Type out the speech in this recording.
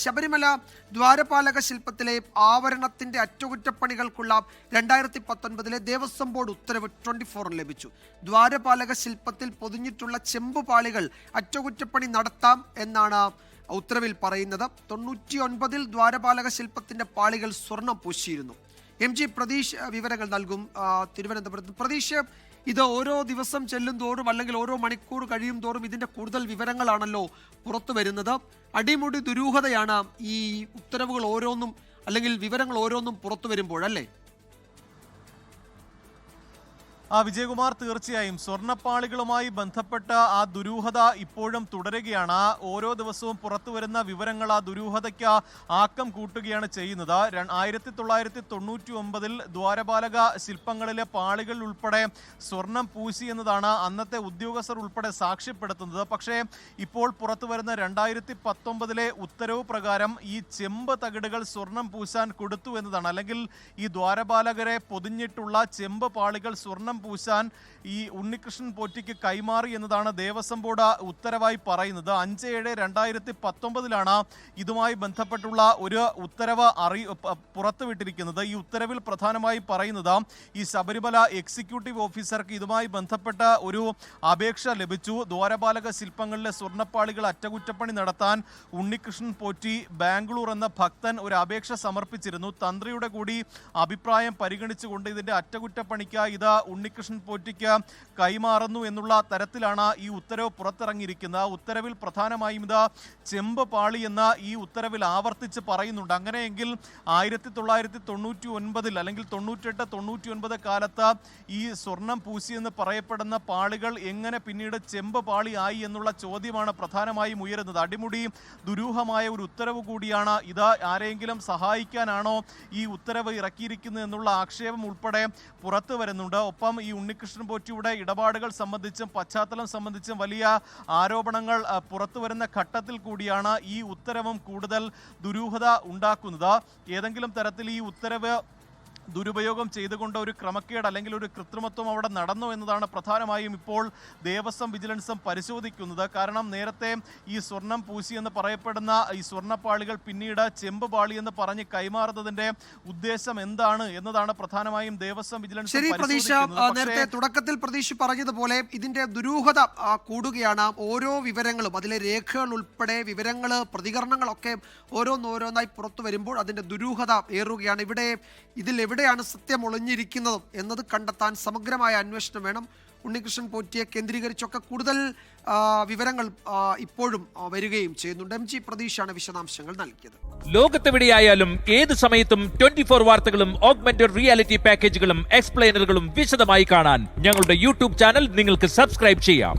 ശബരിമല ദ്വാരപാലക ശില്പത്തിലെ ആവരണത്തിന്റെ അറ്റകുറ്റപ്പണികൾക്കുള്ള രണ്ടായിരത്തി പത്തൊൻപതിലെ ദേവസ്വം ബോർഡ് ഉത്തരവ് ട്വന്റി ഫോറിൽ ലഭിച്ചു. ദ്വാരപാലക ശില്പത്തിൽ പൊതിഞ്ഞിട്ടുള്ള ചെമ്പുപാളികൾ അറ്റകുറ്റപ്പണി നടത്താം എന്നാണ് ഉത്തരവിൽ പറയുന്നത്. തൊണ്ണൂറ്റി ഒൻപതിൽ ദ്വാരപാലക ശില്പത്തിന്റെ പാളികൾ സ്വർണം പൂശിയിരുന്നു. എം ജി പ്രതീഷ് വിവരങ്ങൾ നൽകും തിരുവനന്തപുരത്ത്. പ്രതീഷ് ഇത് ഓരോ ദിവസം ചെല്ലും തോറും അല്ലെങ്കിൽ ഓരോ മണിക്കൂർ കഴിയും തോറും ഇതിന്റെ കൂടുതൽ വിവരങ്ങളാണല്ലോ പുറത്തു വരുന്നത്. അടിമുടി ദുരൂഹതയാണ് ഈ ഉത്തരവുകൾ ഓരോന്നും അല്ലെങ്കിൽ വിവരങ്ങൾ ഓരോന്നും പുറത്തു വരുമ്പോഴല്ലേ വിജയകുമാർ തീർച്ചയായും സ്വർണപ്പാളികളുമായി ബന്ധപ്പെട്ട ആ ദുരൂഹത ഇപ്പോഴും തുടരുകയാണ്. ആ ഓരോ ദിവസവും പുറത്തു വരുന്ന വിവരങ്ങൾ ആ ദുരൂഹതയ്ക്ക് ആക്കം കൂട്ടുകയാണ് ചെയ്യുന്നത്. ആയിരത്തി തൊള്ളായിരത്തി തൊണ്ണൂറ്റി ഒമ്പതിൽ ദ്വാരപാലക ശില്പങ്ങളിലെ പാളികൾ ഉൾപ്പെടെ സ്വർണം പൂശി എന്നതാണ് അന്നത്തെ ഉദ്യോഗസ്ഥർ ഉൾപ്പെടെ സാക്ഷ്യപ്പെടുത്തുന്നത്. പക്ഷേ ഇപ്പോൾ പുറത്തു വരുന്ന രണ്ടായിരത്തി പത്തൊമ്പതിലെ ഉത്തരവ് പ്രകാരം ഈ ചെമ്പ് തകിടുകൾ സ്വർണം പൂശാൻ കൊടുത്തു എന്നതാണ്. അല്ലെങ്കിൽ ഈ ദ്വാരപാലകരെ പൊതിഞ്ഞിട്ടുള്ള ചെമ്പ് പാളികൾ സ്വർണം പൂശാൻ ഈ ഉണ്ണികൃഷ്ണൻ പോറ്റിക്ക് കൈമാറി എന്നതാണ് ദേവസ്വം ബോർഡ് ഉത്തരവായി പറയുന്നത്. അഞ്ച് ഏഴ് രണ്ടായിരത്തി പത്തൊമ്പതിലാണ് ഇതുമായി ബന്ധപ്പെട്ടുള്ള ഒരു ഉത്തരവ് അറി പുറത്തുവിട്ടിരിക്കുന്നത്. ഈ ഉത്തരവിൽ പ്രധാനമായി പറയുന്നത് ഈ ശബരിമല എക്സിക്യൂട്ടീവ് ഓഫീസർക്ക് ഇതുമായി ബന്ധപ്പെട്ട ഒരു അപേക്ഷ ലഭിച്ചു. ദ്വാരപാലക ശില്പങ്ങളിലെ സ്വർണപ്പാളികൾ അറ്റകുറ്റപ്പണി നടത്താൻ ഉണ്ണികൃഷ്ണൻ പോറ്റി ബാംഗ്ലൂർ എന്ന ഭക്തൻ ഒരു അപേക്ഷ സമർപ്പിച്ചിരുന്നു. തന്ത്രിയുടെ കൂടി അഭിപ്രായം പരിഗണിച്ചുകൊണ്ട് ഇതിന്റെ അറ്റകുറ്റപ്പണിക്ക് ഇത് ഉണ്ണികൃഷ്ണൻ പോറ്റിക്ക് കൈമാറുന്നു എന്നുള്ള തരത്തിലാണ് ഈ ഉത്തരവ് പുറത്തിറങ്ങിയിരിക്കുന്നത്. ഉത്തരവിൽ പ്രധാനമായും ഇത് ചെമ്പ് പാളി എന്ന ഈ ഉത്തരവിൽ ആവർത്തിച്ച് പറയുന്നുണ്ട്. അങ്ങനെയെങ്കിൽ ആയിരത്തി തൊള്ളായിരത്തി തൊണ്ണൂറ്റി ഒൻപതിൽ അല്ലെങ്കിൽ തൊണ്ണൂറ്റെട്ട് തൊണ്ണൂറ്റി ഒൻപത് കാലത്ത് ഈ സ്വർണം പൂശി എന്ന് പറയപ്പെടുന്ന പാളികൾ എങ്ങനെ പിന്നീട് ചെമ്പ് പാളി ആയി എന്നുള്ള ചോദ്യമാണ് പ്രധാനമായും ഉയരുന്നത്. അടിമുടി ദുരൂഹമായ ഒരു ഉത്തരവ് കൂടിയാണ് ഇത്. ആരെങ്കിലും സഹായിക്കാനാണോ ഈ ഉത്തരവ് ഇറക്കിയിരിക്കുന്നത് എന്നുള്ള ആക്ഷേപം ഉൾപ്പെടെ പുറത്തു വരുന്നുണ്ട്. ഒപ്പം ഈ ഉണ്ണികൃഷ്ണൻ പോറ്റിയുടെ ഇടപാടുകൾ സംബന്ധിച്ചും പശ്ചാത്തലം സംബന്ധിച്ചും വലിയ ആരോപണങ്ങൾ പുറത്തു വരുന്ന ഘട്ടത്തിൽ കൂടിയാണ് ഈ ഉത്തരവും കൂടുതൽ ദുരൂഹത ഉണ്ടാക്കുന്നത്. ഏതെങ്കിലും തരത്തിൽ ഈ ഉത്തരവ് ദുരുപയോഗം ചെയ്തുകൊണ്ട് ഒരു ക്രമക്കേട് അല്ലെങ്കിൽ ഒരു കൃത്രിമത്വം അവിടെ നടന്നു എന്നതാണ് പ്രധാനമായും ഇപ്പോൾ ദേവസ്വം വിജിലൻസും പരിശോധിക്കുന്നത്. കാരണം നേരത്തെ ഈ സ്വർണം പൂശി എന്ന് പറയപ്പെടുന്ന ഈ സ്വർണപ്പാളികൾ പിന്നീട് ചെമ്പ് പാളി എന്ന് പറഞ്ഞ് കൈമാറുന്നതിന്റെ ഉദ്ദേശം എന്താണ് എന്നതാണ് പ്രധാനമായും ദേവസ്വം വിജിലൻസ് ശരി പ്രതീക്ഷ. നേരത്തെ തുടക്കത്തിൽ പ്രതീക്ഷ പറഞ്ഞതുപോലെ ഇതിന്റെ ദുരൂഹത കൂടുകയാണ്. ഓരോ വിവരങ്ങളും അതിലെ രേഖകൾ ഉൾപ്പെടെ വിവരങ്ങൾ പ്രതികരണങ്ങളൊക്കെ ഓരോന്നോരോന്നായി പുറത്തു വരുമ്പോൾ അതിന്റെ ദുരൂഹത ഏറുകയാണ്. ഇവിടെ ഇതിൽ എവിടെയാണ് സത്യം ഒളിഞ്ഞിരിക്കുന്നതും എന്നത് കണ്ടെത്താൻ സമഗ്രമായ അന്വേഷണം വേണം. ഉണ്ണികൃഷ്ണൻ പോറ്റിയെ കേന്ദ്രീകരിച്ചൊക്കെ കൂടുതൽ വിവരങ്ങൾ ഇപ്പോഴും വരികയും ചെയ്യുന്നുണ്ട്. എം ജി പ്രതീഷാണ് വിശദാംശങ്ങൾ നൽകിയത്. ലോകത്തെവിടെയായാലും ഏത് സമയത്തും ട്വന്റി ഫോർ വാർത്തകളും ഓഗ്മെന്റഡ് റിയാലിറ്റി പാക്കേജുകളും എക്സ്പ്ലെയിനറുകളും വിശദമായി കാണാൻ ഞങ്ങളുടെ യൂട്യൂബ് ചാനൽ നിങ്ങൾക്ക് സബ്സ്ക്രൈബ് ചെയ്യാം.